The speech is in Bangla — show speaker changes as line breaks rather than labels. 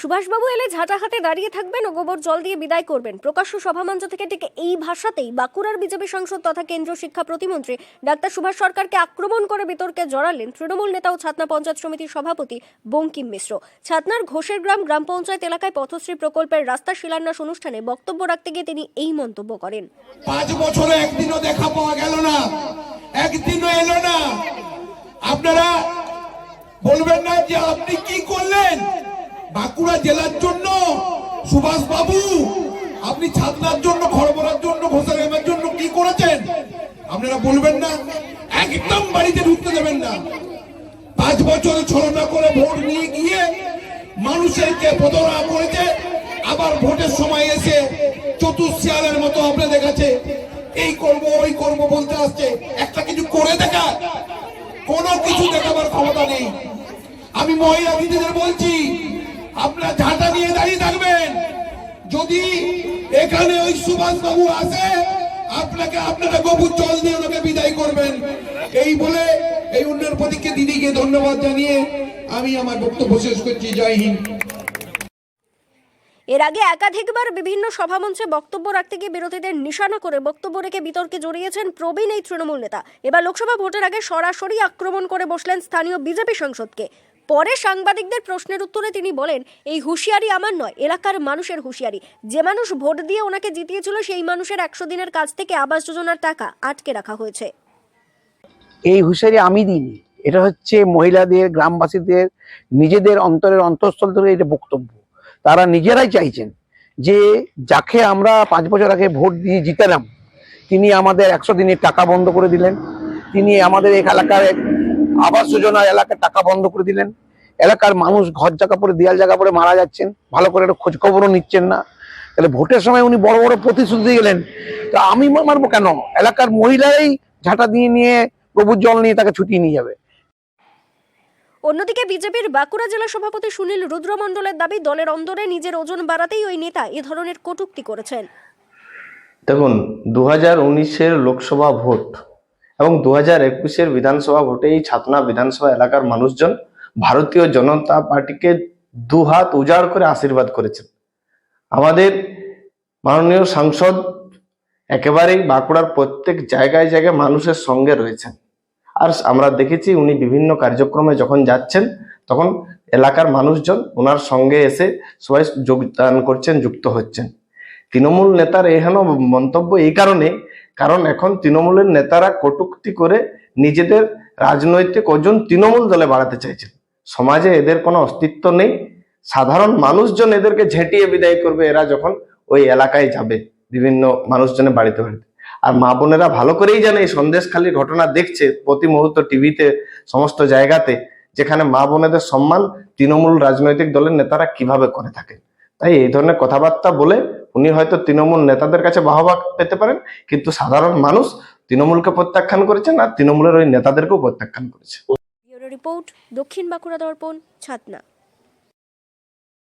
সুভাষবাবু এলে ঝাঁটা হাতে দাঁড়িয়ে থাকবেন ও গোবর জল দিয়ে বিদায় করবেন। প্রকাশ্য সভামঞ্চ থেকে ঠিক এই ভাষাতেই বাঁকুড়ার বিজেপি সাংসদ তথা কেন্দ্রীয় শিক্ষা প্রতিমন্ত্রী ডাক্তার সুভাষ সরকারকে আক্রমণ করে বিতর্কে জড়ালেন তৃণমূল নেতা ও ছাতনা পঞ্চায়েত সমিতির সভাপতি বঙ্কিম মিশ্র। ছাতনার ঘোষের গ্রাম গ্রাম পঞ্চায়েত এলাকায় পথশ্রী প্রকল্পের রাস্তা শিলান্যাস অনুষ্ঠানে বক্তব্য রাখতে গিয়ে তিনি এই মন্তব্য করেন।
পাঁচ বছরে একদিনও দেখা পাওয়া গেল না। একদিনও এলো না। আপনারা বলবেন না যে আপনি কি করলেন? বাঁকুড়া জেলার জন্য সুভাষ বাবু আপনি ছাতনার জন্য খড়বড়ার জন্য, ঘোষাগ্রামের জন্য কি করেছেন? আপনারা বলবেন না, একদম বাড়িতে ঢুকতে দেবেন না। পাঁচ বছরে ছলনা করে ভোট নিয়ে গিয়ে মানুষেরকে প্রতারণা করেছে, আবার ভোটের সময় এসে চতুর্শিয়ালের মতো আপনাদের কাছে এই করব, ওই করব বলতে আসছে। একটা কিছু করে দেখা কোনো কিছু দেখাবার ক্ষমতা নেই। আমি মহিলা দিদিদের বলছি আপনারা ঝাঁটা নিয়ে দাঁড়িয়ে থাকবেন। যদি এখানে ওই সুভাষ বাবু আসে, আপনাকে আপনারা গবুর জল দিয়ে ওনাকে বিদায় করবেন। এই বলে এই উন্নয়ন প্রতীককে দিদিকে ধন্যবাদ জানিয়ে আমি আমার বক্তব্য শেষ করছি। জয় হিন্দ।
এর আগে একাধিকবার বিভিন্ন সভামঞ্চে বক্তব্য রাখতে গিয়ে বিরোধীদের নিশানা করে বক্তব্য রেখে বিতর্কে জড়িয়েছেন প্রবীণ এই তৃণমূল নেতা। এবার লোকসভা ভোটের আগে সরাসরি আক্রমণ করে বসলেন স্থানীয় বিজেপি সাংসদকে। পরে সাংবাদিকদের প্রশ্নের উত্তরে তিনি বলেন, এই হুঁশিয়ারি আমার নয়, এলাকার মানুষের হুঁশিয়ারি। যে মানুষ ভোট দিয়ে ওনাকে জিতিয়েছিল, সেই মানুষের একশো দিনের কাজ থেকে আবাস যোজনার টাকা আটকে রাখা হয়েছে।
এই হুঁশিয়ারি আমি দিইনি। এটা হচ্ছে মহিলাদের, গ্রামবাসীদের, নিজেদের অন্তরের অন্তঃস্থল থেকে এটা বক্তব্য। তারা নিজেরাই চাইছেন যে যাকে আমরা পাঁচ বছর আগে ভোট দিয়ে জিতালাম, তিনি আমাদের একশো দিনের টাকা বন্ধ করে দিলেন। তিনি আমাদের এই এলাকার আবাস যোজনা এলাকার টাকা বন্ধ করে দিলেন। এলাকার মানুষ ঘর জায়গা পরে দেয়াল জায়গা পরে মারা যাচ্ছেন। ভালো করে একটা খোঁজখবরও নিচ্ছেন না। তাহলে ভোটের সময় উনি বড় বড় প্রতিশ্রুতি গেলেন। তো আমি মারবো কেন? এলাকার মহিলারাই ঝাঁটা দিয়ে নিয়ে প্রভুর জল নিয়ে তাকে ছুটিয়ে নিয়ে যাবে।
অন্যদিকে বিজেপির বাঁকুড়া জেলা সভাপতি সুনীল রুদ্রমণ্ডলের দাবি দলের অন্দরে নিজের ওজন বাড়াতেই ওই নেতা এ ধরনের কটূক্তি করেছেন।
দেখুন দু হাজার উনিশের লোকসভা ভোট এবং দু হাজার একুশের বিধানসভা ভোটে এই ছাতনা বিধানসভা এলাকার মানুষজন ভারতীয় জনতা পার্টিকে দু হাত উজাড় করে আশীর্বাদ করেছেন। আমাদের মাননীয় সাংসদ একেবারেই বাঁকুড়ার প্রত্যেক জায়গায় জায়গায় মানুষের সঙ্গে রয়েছেন। আর আমরা দেখেছি উনি বিভিন্ন কার্যক্রমে যখন যাচ্ছেন, তখন এলাকার মানুষজন ওনার সঙ্গে এসে সবাই যোগদান করছেন, যুক্ত হচ্ছেন। তৃণমূল নেতার এহেন মন্তব্য এই কারণে কারণ এখন তৃণমূলের নেতারা কটূক্তি করে নিজেদের রাজনৈতিক ওজন তৃণমূল দলে বাড়াতে চাইছেন। সমাজে এদের কোনো অস্তিত্ব নেই। সাধারণ মানুষজন এদেরকে ঝেঁটিয়ে বিদায় করবে এরা যখন ওই এলাকায় যাবে, বিভিন্ন মানুষজনের বাড়িতে বাড়িতে। আর মা বোনেরা ভালো করেই জানে এই সন্দেশখালী ঘটনা দেখছে প্রতি মুহূর্ত টিভিতে সমস্ত জায়গাতে, যেখানে মা বোনেদের সম্মান তৃণমূল রাজনৈতিক দলের নেতারা কীভাবে করে থাকেন। তাই এই ধরনের কথাবার্তা বলে উনি হয়তো তৃণমূল নেতাদের কাছে বাহবা পেতে পারেন, কিন্তু সাধারণ মানুষ তৃণমূলকে প্রত্যাখ্যান করেছেন আর তৃণমূলের ওই নেতাদেরকেও প্রত্যাখ্যান করেছে
রিপোর্ট দক্ষিণ বাঁকুড়া দর্পণ, ছাতনা।